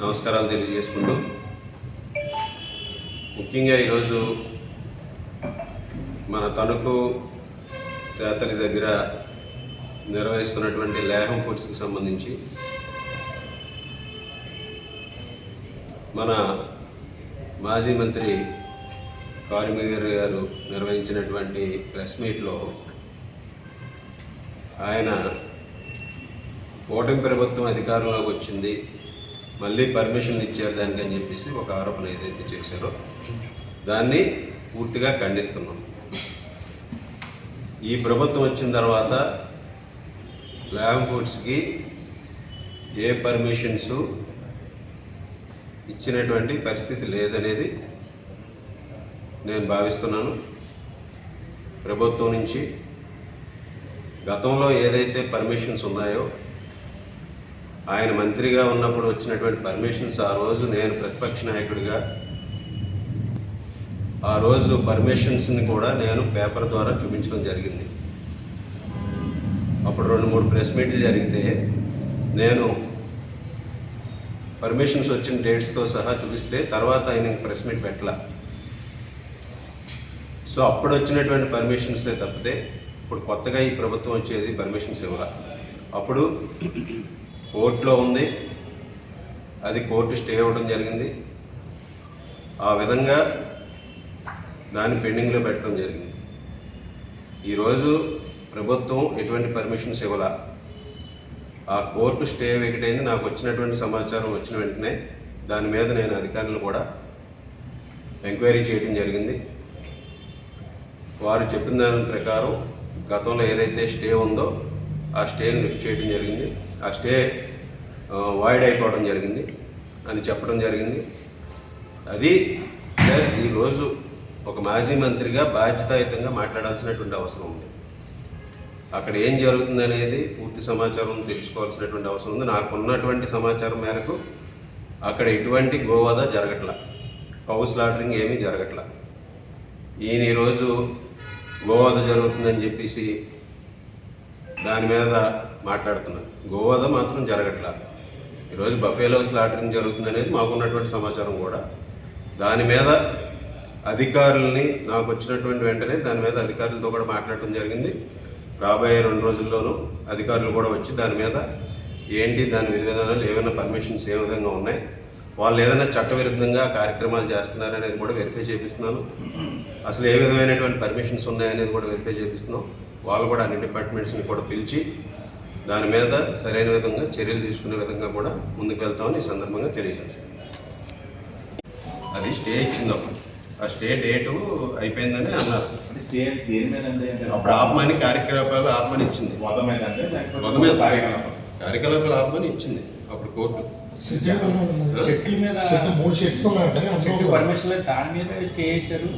నమస్కారాలు తెలియజేసుకుంటూ ముఖ్యంగా ఈరోజు మన తణుకు తేతలి దగ్గర నిర్వహిస్తున్నటువంటి లేహం ఫుడ్స్కి సంబంధించి మన మాజీ మంత్రి కారిమీర్ గారు నిర్వహించినటువంటి ప్రెస్ మీట్లో ఆయన ఓటమి ప్రభుత్వం అధికారంలోకి వచ్చింది. మళ్ళీ పర్మిషన్లు ఇచ్చారు దానికి అని చెప్పేసి ఒక ఆరోపణ ఏదైతే చేశారో దాన్ని పూర్తిగా ఖండిస్తున్నాం. ఈ ప్రభుత్వం వచ్చిన తర్వాత ల్యామ్ ఫుడ్స్కి ఏ పర్మిషన్స్ ఇచ్చినటువంటి పరిస్థితి లేదనేది నేను భావిస్తున్నాను. ప్రభుత్వం నుంచి గతంలో ఏదైతే పర్మిషన్స్ ఉన్నాయో ఆయన మంత్రిగా ఉన్నప్పుడు వచ్చినటువంటి పర్మిషన్స్ ఆ రోజు నేను ప్రతిపక్ష నాయకుడిగా ఆ రోజు పర్మిషన్స్ని కూడా నేను పేపర్ ద్వారా చూపించడం జరిగింది. అప్పుడు రెండు మూడు ప్రెస్ మీట్లు జరిగితే నేను పర్మిషన్స్ వచ్చిన డేట్స్తో సహా చూపిస్తే తర్వాత ఆయన ప్రెస్ మీట్ పెట్టలా. సో అప్పుడు వచ్చినటువంటి పర్మిషన్సే తప్పితే ఇప్పుడు కొత్తగా ఈ ప్రభుత్వం వచ్చేది పర్మిషన్స్ ఇవ్వాల. అప్పుడు కోర్టులో ఉంది. అది కోర్టు స్టే అవ్వడం జరిగింది. ఆ విధంగా దాన్ని పెండింగ్లో పెట్టడం జరిగింది. ఈరోజు ప్రభుత్వం ఎటువంటి పర్మిషన్స్ ఇవ్వాల. ఆ కోర్టు స్టే వెకటైంది. నాకు వచ్చినటువంటి సమాచారం వచ్చిన వెంటనే దాని మీద నేను అధికారులు కూడా ఎంక్వైరీ చేయడం జరిగింది. వారు చెప్పిన దాని ప్రకారం గతంలో ఏదైతే స్టే ఉందో ఆ స్టేని లిఫ్ట్ చేయడం జరిగింది. ఆ స్టే వాయిడ్ అయిపోవడం జరిగింది అని చెప్పడం జరిగింది. అది ప్లస్ ఈరోజు ఒక మాజీ మంత్రిగా బాధ్యతాయుతంగా మాట్లాడాల్సినటువంటి అవసరం ఉంది. అక్కడ ఏం జరుగుతుంది అనేది పూర్తి సమాచారం తెలుసుకోవాల్సినటువంటి అవసరం ఉంది. నాకున్నటువంటి సమాచారం మేరకు అక్కడ ఎటువంటి గోవాద జరగట్ల. హౌస్ లాటరింగ్ ఏమీ జరగట్ల. ఈయన ఈరోజు గోవాద జరుగుతుందని చెప్పేసి దాని మీద మాట్లాడుతున్నారు గోవాద మాత్రం జరగట్లా. ఈరోజు బఫేలో స్లాటరింగ్ జరుగుతుంది అనేది మాకున్నటువంటి సమాచారం కూడా. దాని మీద అధికారుల్ని నాకు వచ్చినటువంటి వెంటనే దాని మీద అధికారులతో కూడా మాట్లాడటం జరిగింది. రాబోయే రెండు రోజుల్లోనూ అధికారులు కూడా వచ్చి దాని మీద ఏంటి దాని విధి విధానాలు ఏమైనా పర్మిషన్స్ ఏ విధంగా ఉన్నాయి? వాళ్ళు ఏదైనా చట్టవిరుద్ధంగా కార్యక్రమాలు చేస్తున్నారు అనేది కూడా వెరిఫై చేపిస్తున్నాను. అసలు ఏ విధమైనటువంటి పర్మిషన్స్ ఉన్నాయనేది కూడా వెరిఫై చేపిస్తున్నాం. వాళ్ళు కూడా అన్ని డిపార్ట్మెంట్స్ని కూడా పిలిచి దాని మీద సరైన విధంగా చర్యలు తీసుకునే విధంగా కూడా ముందుకు వెళ్తామని ఈ సందర్భంగా తెలియజేస్తాం. అది స్టే ఇచ్చింది అప్పుడు. ఆ స్టే డేటు అయిపోయిందని అన్నారు. అప్పుడు ఆపమని కార్యకలాపాలు ఆపమని ఇచ్చింది కార్యకలాపాలు. ఆపమని ఇచ్చింది అప్పుడు కోర్టు. షెట్ల మీద షెడ్ మూడు షెడ్స్ షెడ్ పర్మిషన్ దాని మీద స్టే చేశారు.